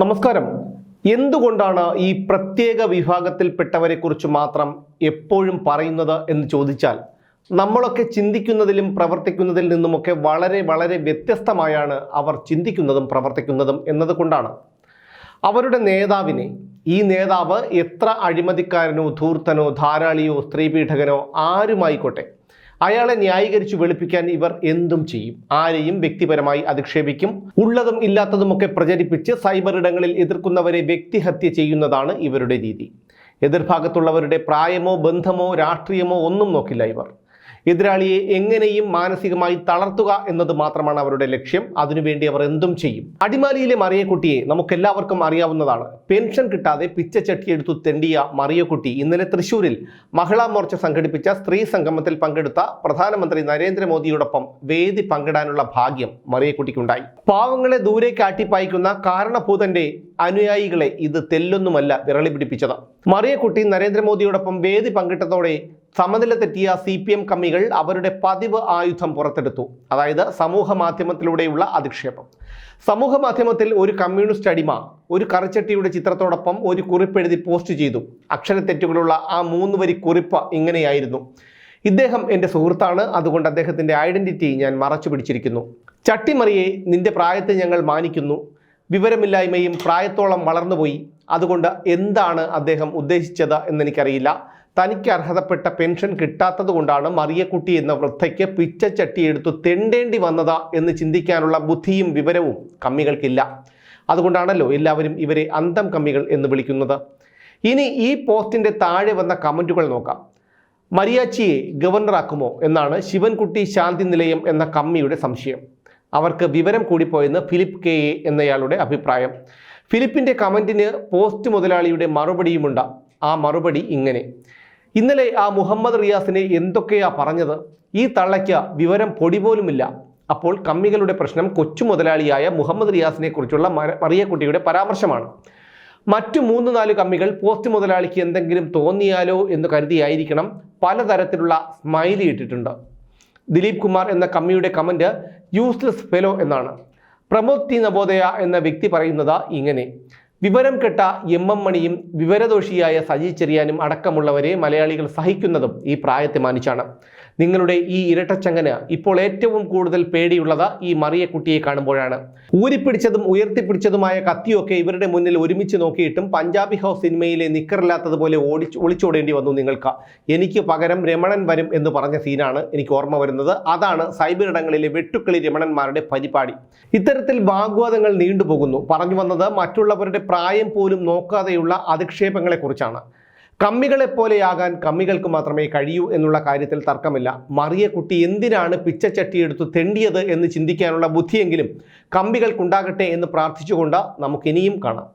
നമസ്കാരം. എന്തുകൊണ്ടാണ് ഈ പ്രത്യേക വിഭാഗത്തിൽപ്പെട്ടവരെക്കുറിച്ച് മാത്രം എപ്പോഴും പറയുന്നത് എന്ന് ചോദിച്ചാൽ നമ്മളൊക്കെ ചിന്തിക്കുന്നതിലും പ്രവർത്തിക്കുന്നതിൽ നിന്നുമൊക്കെ വളരെ വളരെ വ്യത്യസ്തമായാണ് അവർ ചിന്തിക്കുന്നതും പ്രവർത്തിക്കുന്നതും എന്നതുകൊണ്ടാണ്. അവരുടെ നേതാവിനെ ഈ നേതാവ് എത്ര അഴിമതിക്കാരനോ ധൂർത്തനോ ധാരാളിയോ സ്ത്രീപീഠകനോ ആരുമായിക്കോട്ടെ അയാളെ ന്യായീകരിച്ചു വെളുപ്പിക്കാൻ ഇവർ എന്തും ചെയ്യും. ആരെയും വ്യക്തിപരമായി അധിക്ഷേപിക്കും. ഉള്ളതും ഇല്ലാത്തതുമൊക്കെ പ്രചരിപ്പിച്ച് സൈബർ ഇടങ്ങളിൽ എതിർക്കുന്നവരെ വ്യക്തിഹത്യ ചെയ്യുന്നതാണ് ഇവരുടെ രീതി. എതിർഭാഗത്തുള്ളവരുടെ പ്രായമോ ബന്ധമോ രാഷ്ട്രീയമോ ഒന്നും നോക്കില്ല ഇവർ. എതിരാളിയെ എങ്ങനെയും മാനസികമായി തളർത്തുക എന്നത് മാത്രമാണ് അവരുടെ ലക്ഷ്യം. അതിനുവേണ്ടി അവർ എന്തും ചെയ്യും. അടിമാലിയിലെ മറിയക്കുട്ടിയെ നമുക്കെല്ലാവർക്കും അറിയാവുന്നതാണ്. പെൻഷൻ കിട്ടാതെ പിച്ചച്ചട്ടിയെടുത്തു തെണ്ടിയ മറിയക്കുട്ടി ഇന്നലെ തൃശൂരിൽ മഹിളാ മോർച്ച സംഘടിപ്പിച്ച സ്ത്രീ സംഗമത്തിൽ പങ്കെടുത്ത പ്രധാനമന്ത്രി നരേന്ദ്രമോദിയോടൊപ്പം വേദി പങ്കിടാനുള്ള ഭാഗ്യം മറിയക്കുട്ടിക്കുണ്ടായി. പാവങ്ങളെ ദൂരേക്ക് ആട്ടിപ്പായിക്കുന്ന കാരണഭൂതന്റെ അനുയായികളെ ഇത് തെല്ലൊന്നുമല്ല വിരളി പിടിപ്പിച്ചത്. മറിയക്കുട്ടി നരേന്ദ്രമോദിയോടൊപ്പം വേദി പങ്കിട്ടതോടെ സമനില തെറ്റിയ സി പി എം കമ്മികൾ അവരുടെ പതിവ് ആയുധം പുറത്തെടുത്തു. അതായത് സമൂഹ മാധ്യമത്തിലൂടെയുള്ള അധിക്ഷേപം. സമൂഹ മാധ്യമത്തിൽ ഒരു കമ്മ്യൂണിസ്റ്റ് അടിമ ഒരു കറിച്ചട്ടിയുടെ ചിത്രത്തോടൊപ്പം ഒരു കുറിപ്പ് എഴുതി പോസ്റ്റ് ചെയ്തു. അക്ഷരത്തെറ്റുകളുള്ള ആ മൂന്ന് വരി കുറിപ്പ് ഇങ്ങനെയായിരുന്നു. ഇദ്ദേഹം എന്റെ സുഹൃത്താണ്. അതുകൊണ്ട് അദ്ദേഹത്തിന്റെ ഐഡന്റിറ്റി ഞാൻ മറച്ചു പിടിച്ചിരിക്കുന്നു. ചട്ടിമറിയെ നിന്റെ പ്രായത്തെ ഞങ്ങൾ മാനിക്കുന്നു. വിവരമില്ലായ്മയും പ്രായത്തോളം വളർന്നുപോയി. അതുകൊണ്ട് എന്താണ് അദ്ദേഹം ഉദ്ദേശിച്ചത് എന്നെനിക്കറിയില്ല. തനിക്ക് അർഹതപ്പെട്ട പെൻഷൻ കിട്ടാത്തത് കൊണ്ടാണ് മറിയക്കുട്ടി എന്ന വൃദ്ധയ്ക്ക് പിച്ചച്ചട്ടി എടുത്തു തെണ്ടേണ്ടി വന്നതാ എന്ന് ചിന്തിക്കാനുള്ള ബുദ്ധിയും വിവരവും കമ്മികൾക്കില്ല. അതുകൊണ്ടാണല്ലോ എല്ലാവരും ഇവരെ അന്തം കമ്മികൾ എന്ന് വിളിക്കുന്നത്. ഇനി ഈ പോസ്റ്റിന്റെ താഴെ വന്ന കമന്റുകൾ നോക്കാം. മരിയാച്ചിയെ ഗവർണറാക്കുമോ എന്നാണ് ശിവൻകുട്ടി ശാന്തി നിലയം എന്ന കമ്മിയുടെ സംശയം. അവർക്ക് വിവരം കൂടിപ്പോയെന്ന് ഫിലിപ്പ് കെ എ എന്നയാളുടെ അഭിപ്രായം. ഫിലിപ്പിന്റെ കമന്റിന് പോസ്റ്റ് മുതലാളിയുടെ മറുപടിയുമുണ്ട്. ആ മറുപടി ഇങ്ങനെ. ഇന്നലെ ആ മുഹമ്മദ് റിയാസിനെ എന്തൊക്കെയാ പറഞ്ഞത്? ഈ തള്ളയ്ക്ക് വിവരം പൊടി പോലുമില്ല. അപ്പോൾ കമ്മികളുടെ പ്രശ്നം കൊച്ചു മുതലാളിയായ മുഹമ്മദ് റിയാസിനെ കുറിച്ചുള്ള മറിയക്കുട്ടിയുടെ പരാമർശമാണ്. മറ്റു മൂന്ന് നാല് കമ്മികൾ പോസ്റ്റ് മുതലാളിക്ക് എന്തെങ്കിലും തോന്നിയാലോ എന്ന് കരുതിയായിരിക്കണം പലതരത്തിലുള്ള സ്മൈലി ഇട്ടിട്ടുണ്ട്. ദിലീപ് കുമാർ എന്ന കമ്മിയുടെ കമന്റ് യൂസ്ലെസ് ഫെലോ എന്നാണ്. പ്രമോദ് ടി നവോദയ എന്ന വ്യക്തി പറയുന്നത് ഇങ്ങനെ. വിവരം കെട്ട എം എം മണിയും വിവരദോഷിയായ സജി ചെറിയാനും അടക്കമുള്ളവരെ മലയാളികൾ സഹിക്കുന്നതും ഈ പ്രായത്തെ മാനിച്ചാണ്. നിങ്ങളുടെ ഈ ഇരട്ടച്ചങ്ങന് ഇപ്പോൾ ഏറ്റവും കൂടുതൽ പേടിയുള്ളത് ഈ മറിയക്കുട്ടിയെ കാണുമ്പോഴാണ്. ഊരിപ്പിടിച്ചതും ഉയർത്തിപ്പിടിച്ചതുമായ കത്തിയൊക്കെ ഇവരുടെ മുന്നിൽ ഒരുമിച്ച് നോക്കിയിട്ടും പഞ്ചാബി ഹൗസ് സിനിമയിലെ നിക്കറില്ലാത്തതുപോലെ ഓടിച്ച് ഒളിച്ചോടേണ്ടി വന്നു നിങ്ങൾക്ക്. എനിക്ക് പകരം രമണൻ വരും എന്ന് പറഞ്ഞ സീനാണ് എനിക്ക് ഓർമ്മ വരുന്നത്. അതാണ് സൈബർ ഇടങ്ങളിലെ വെട്ടുക്കിളി രമണന്മാരുടെ പരിപാടി. ഇത്തരത്തിൽ വാഗ്വാദങ്ങൾ നീണ്ടുപോകുന്നു. പറഞ്ഞു വന്നത് മറ്റുള്ളവരുടെ പ്രായം പോലും നോക്കാതെയുള്ള അധിക്ഷേപങ്ങളെക്കുറിച്ചാണ്. കമ്മികളെപ്പോലെയാകാൻ കമ്മികൾക്ക് മാത്രമേ കഴിയൂ എന്നുള്ള കാര്യത്തിൽ തർക്കമില്ല. മറിയക്കുട്ടി എന്തിനാണ് പിച്ചച്ചട്ടിയെടുത്ത് തെണ്ടിയത് എന്ന് ചിന്തിക്കാനുള്ള ബുദ്ധിയെങ്കിലും കമ്പികൾക്കുണ്ടാകട്ടെ എന്ന് പ്രാർത്ഥിച്ചുകൊണ്ട് നമുക്കിനിയും കാണാം.